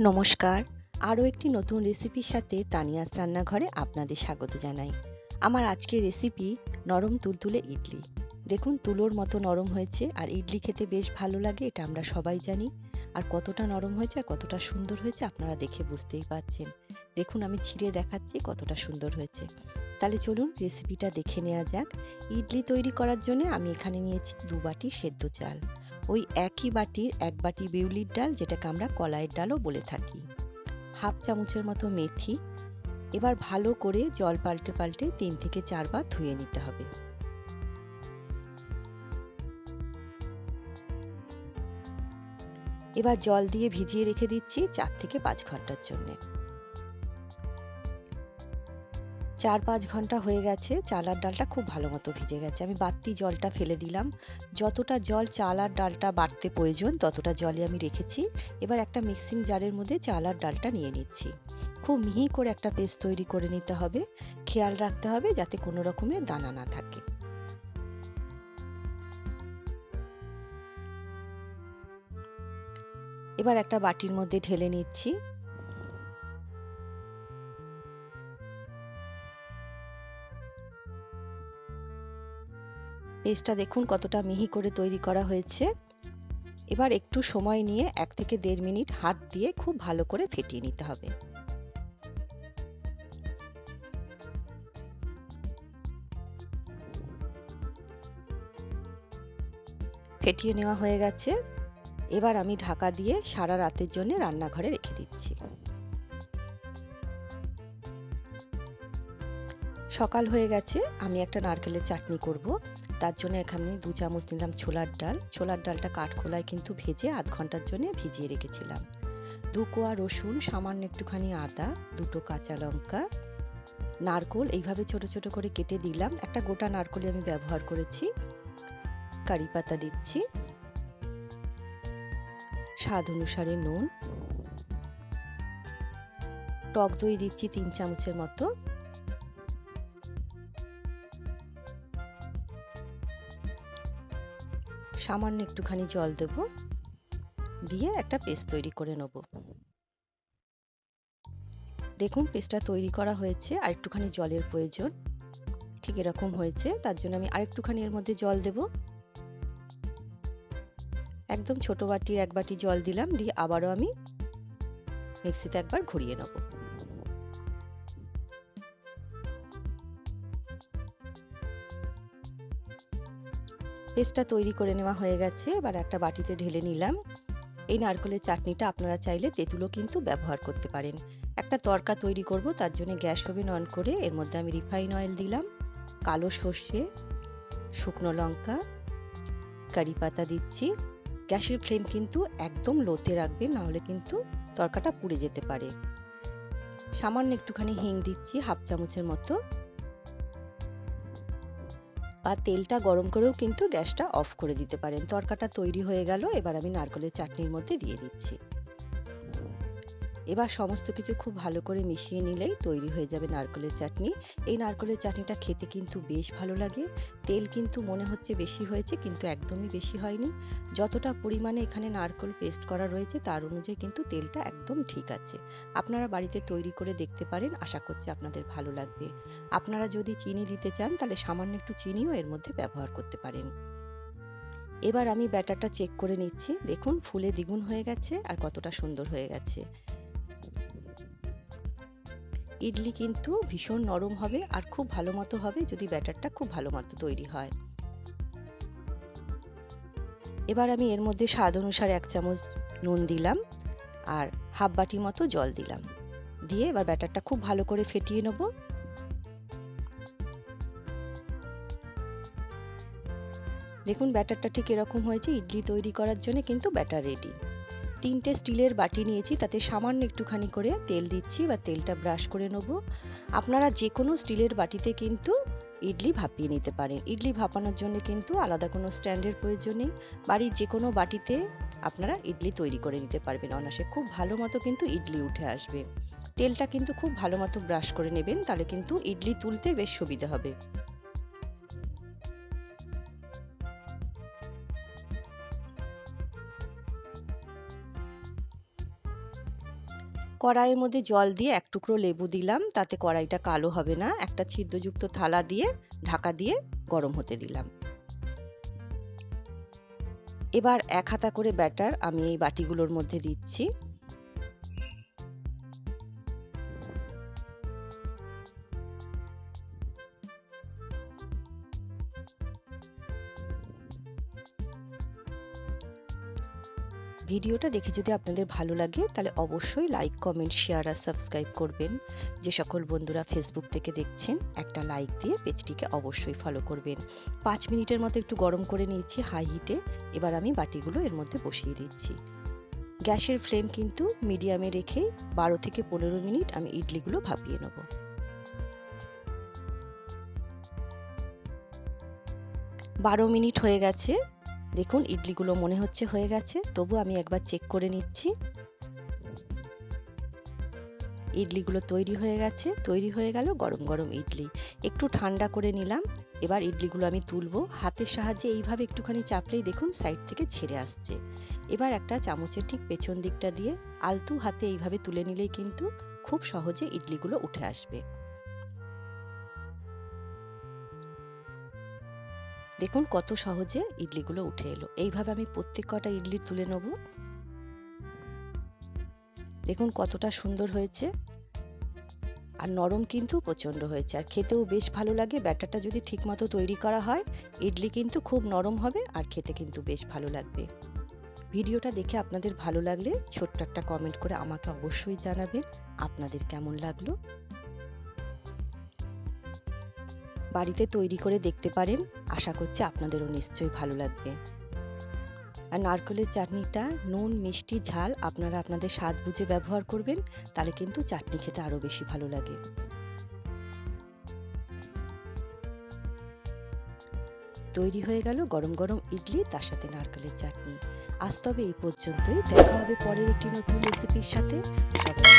নমস্কার। আরও একটি নতুন রেসিপির সাথে তানিয়াস রান্নাঘরে আপনাদের স্বাগত জানাই। আমার আজকের রেসিপি নরম তুলতুলে ইডলি। দেখুন, তুলোর মতো নরম হয়েছে আর ইডলি খেতে বেশ ভালো লাগে, এটা আমরা সবাই জানি। আর কতটা নরম হয়েছে আর কতটা সুন্দর হয়েছে আপনারা দেখে বুঝতেই পারছেন। দেখুন, আমি ছিঁড়ে দেখাচ্ছি কতটা সুন্দর হয়েছে। তাহলে চলুন রেসিপিটা দেখে নেওয়া যাক। ইডলি তৈরি করার জন্য আমি এখানে নিয়েছি দু বাটি সেদ্ধ চাল। ওই একই বাটির এক বাটি বিউলির ডাল, যেটাকে আমরা কলাইয়ের ডালও বলে থাকি। হাফ চামচের মতো মেথি। এবার ভালো করে জল পাল্টে পাল্টে তিন থেকে চারবার ধুয়ে নিতে হবে। এবার জল দিয়ে ভিজিয়ে রেখে দিচ্ছি চার থেকে পাঁচ ঘণ্টার জন্যে। চার পাঁচ ঘণ্টা হয়ে গেছে চাল আর ডালটা খুব ভালো মতো ভিজে গেছে। আমি বাড়তি জলটা ফেলে দিলাম। যতটা জল চাল আর ডালটা বাড়তে প্রয়োজন, ততটা জলই আমি রেখেছি। এবার একটা মিক্সিং জারের মধ্যে চাল আর ডালটা নিয়ে নিচ্ছি। খুব মিহি করে একটা পেস্ট তৈরি করে নিতে হবে। খেয়াল রাখতে হবে যাতে কোনো রকমের দানা না থাকে। এবার একটা বাটির মধ্যে ঢেলে নিচ্ছি। পেস্টটা দেখুন কতটা মিহি করে তৈরি করা হয়েছে। এবার একটু সময় নিয়ে এক থেকে দেড় মিনিট হাত দিয়ে খুব ভালো করে ফেটিয়ে নিতে হবে। ফেটিয়ে নেওয়া হয়ে গেছে। এবার আমি ঢাকা দিয়ে সারা রাতের জন্য রান্নাঘরে রেখে দিচ্ছি। সকাল হয়ে গেছে, আমি একটা নারকেলের চাটনি করব। তার জন্য এখানে দু চামচ নিলাম ছোলার ডাল। ছোলার ডালটা কাঠখোলায় কিন্তু ভেজে আধ ঘণ্টার জন্য ভিজিয়ে রেখেছিলাম। দু কোয়া রসুন, সামান্য একটুখানি আদা, দুটো কাঁচা লঙ্কা, নারকোল, এইভাবে ছোট ছোট করে কেটে দিলাম। একটা গোটা নারকোলই আমি ব্যবহার করেছি। কারি পাতা দিচ্ছি। স্বাদ অনুসারে নুন। টক দই দিচ্ছি তিন চামচের মতো। সামান্য একটুখানি জল দেব। দিয়ে একটা পেস্ট তৈরি করে নেব। দেখুন, পেস্টটা তৈরি করা হয়েছে আর একটুখানি জলের প্রয়োজন। ঠিক এরকম হয়েছে, তার জন্য আমি আরেকটুখানি এর মধ্যে জল দেব। একদম ছোট বাটির এক বাটি জল দিলাম, দিয়ে আবারও আমি মিক্সিতে একবার ঘুরিয়ে নেব। পেস্টটা তৈরি করে নেওয়া হয়ে গেছে। এবার একটা বাটিতে ঢেলে নিলাম। এই নারকেলের চাটনিটা আপনারা চাইলে তেঁতুলও কিন্তু ব্যবহার করতে পারেন। একটা তরকা তৈরি করব, তার জন্য গ্যাস ওভেন অন করে এর মধ্যে আমি রিফাইন অয়েল দিলাম, কালো সর্ষে, শুকনো লঙ্কা, কারি পাতা দিচ্ছি। গ্যাসের ফ্লেম কিন্তু একদম লোতে রাখবেন, নাহলে কিন্তু তরকাটা পুড়ে যেতে পারে। সামান্য একটুখানি হিং দিচ্ছি, হাফ চামচের মতো। বা তেলটা গরম করেও কিন্তু গ্যাসটা অফ করে দিতে পারেন। তরকাটা তৈরি হয়ে গেল, এবার আমি নারকেলের চাটনির মধ্যে দিয়ে দিচ্ছি। এবার সমস্ত কিছু খুব ভালো করে মিশিয়ে নিলেই তৈরি হয়ে যাবে নারকেলের চাটনি। এই নারকেলের চাটনিটা খেতে কিন্তু বেশ ভালো লাগে। তেল কিন্তু মনে হচ্ছে বেশি হয়েছে, কিন্তু একদমই বেশি হয়নি। যতটা পরিমাণে এখানে নারকেল পেস্ট করা রয়েছে, তার অনুযায়ী কিন্তু তেলটা একদম ঠিক আছে। আপনারা বাড়িতে তৈরি করে দেখতে পারেন, আশা করছি আপনাদের ভালো লাগবে। আপনারা যদি চিনি দিতে চান, তাহলে সামান্য একটু চিনিও এর মধ্যে ব্যবহার করতে পারেন। এবার আমি ব্যাটারটা চেক করে নিচ্ছি। দেখুন, ফুলে দ্বিগুণ হয়ে গেছে আর কতটা সুন্দর হয়ে গেছে। ইডলি কিন্তু ভীষণ নরম হবে আর খুব ভালো মতো হবে যদি ব্যাটারটা খুব ভালো মতো তৈরি হয়। এবার আমি এর মধ্যে স্বাদ অনুসারে এক চামচ নুন দিলাম আর হাফ বাটি মতো জল দিলাম। দিয়ে এবার ব্যাটারটা খুব ভালো করে ফেটিয়ে নেব। দেখুন ব্যাটারটা ঠিক এরকম হয়েছে, ইডলি তৈরি করার জন্য কিন্তু ব্যাটার রেডি। তিনটে স্টিলের বাটি নিয়েছি, তাতে সামান্য একটুখানি করে তেল দিচ্ছি বা তেলটা ব্রাশ করে নেব। আপনারা যে কোনো স্টিলের বাটিতে কিন্তু ইডলি ভাপিয়ে নিতে পারেন। ইডলি ভাপানোর জন্য কিন্তু আলাদা কোনো স্ট্যান্ডের প্রয়োজন নেই। বাড়ির যে কোনো বাটিতে আপনারা ইডলি তৈরি করে নিতে পারবেন। অনাসে খুব ভালো মতো কিন্তু ইডলি উঠে আসবে। তেলটা কিন্তু খুব ভালো মতো ব্রাশ করে নেবেন, তাহলে কিন্তু ইডলি তুলতে বেশ সুবিধা হবে। কড়াইয়ের মধ্যে জল দিয়ে এক টুকরো লেবু দিলাম, তাতে কড়াইটা কালো হবে না। একটা ছিদ্রযুক্ত থালা দিয়ে ঢাকা দিয়ে গরম হতে দিলাম। এবার এক হাতা করে ব্যাটার আমি এই বাটিগুলোর মধ্যে দিচ্ছি। ভিডিওটা দেখে যদি আপনাদের ভালো লাগে, তাহলে অবশ্যই লাইক কমেন্ট শেয়ার আর সাবস্ক্রাইব করবেন। যে সকল বন্ধুরা ফেসবুক থেকে দেখছেন, একটা লাইক দিয়ে পেজটিকে অবশ্যই ফলো করবেন। পাঁচ মিনিটের মতো একটু গরম করে নিয়েছি হাই হিটে এবার আমি বাটিগুলো এর মধ্যে বসিয়ে দিচ্ছি। গ্যাসের ফ্লেম কিন্তু মিডিয়ামে রেখে বারো থেকে পনেরো মিনিট আমি ইডলিগুলো ভাপিয়ে নেব। বারো মিনিট হয়ে গেছে। দেখুন, ইডলিগুলো মনে হচ্ছে হয়ে গেছে, তবু আমি একবার চেক করে নিচ্ছি। ইডলিগুলো তৈরি হয়ে গেছে, তৈরি হয়ে গেল গরম গরম ইডলি। একটু ঠান্ডা করে নিলাম, এবার ইডলিগুলো আমি তুলবো। হাতের সাহায্যে এইভাবে একটুখানি চাপলেই দেখুন সাইড থেকে ছেড়ে আসছে। এবার একটা চামচের ঠিক পেছন দিকটা দিয়ে আলতু হাতে এইভাবে তুলে নিলেই কিন্তু খুব সহজে ইডলিগুলো উঠে আসবে। দেখুন কত সহজে ইডলিগুলো উঠে এলো। এইভাবে আমি প্রত্যেক কটা ইডলি তুলে নেব। দেখুন কতটা সুন্দর হয়েছে। আর নরম কিন্তু প্রচণ্ড হয়েছে। আর খেতেও বেশ ভালো লাগে। ব্যাটারটা যদি ঠিকমতো তৈরি করা হয়, ইডলি কিন্তু খুব নরম হবে আর খেতে কিন্তু বেশ ভালো লাগবে। ভিডিওটা দেখে আপনাদের ভালো লাগলে ছোট্ট একটা কমেন্ট করে আমাকে অবশ্যই জানাবেন। আপনাদের কেমন লাগল? বাড়িতে তৈরি করে দেখতে পারেন, আশা করছি আপনাদেরও নিশ্চয়ই ভালো লাগবে। আর নারকেলের চাটনিটা নুন, মিষ্টি, ঝাল আপনারা আপনাদের স্বাদ বুঝে ব্যবহার করবেন, তাহলে কিন্তু চাটনি খেতে আরও বেশি ভালো লাগে। তৈরি হয়ে গেল গরম গরম ইডলি, তার সাথে নারকেলের চাটনি। আজ তবে এই পর্যন্তই। দেখা হবে পরের একটি নতুন রেসিপির সাথে। সবাই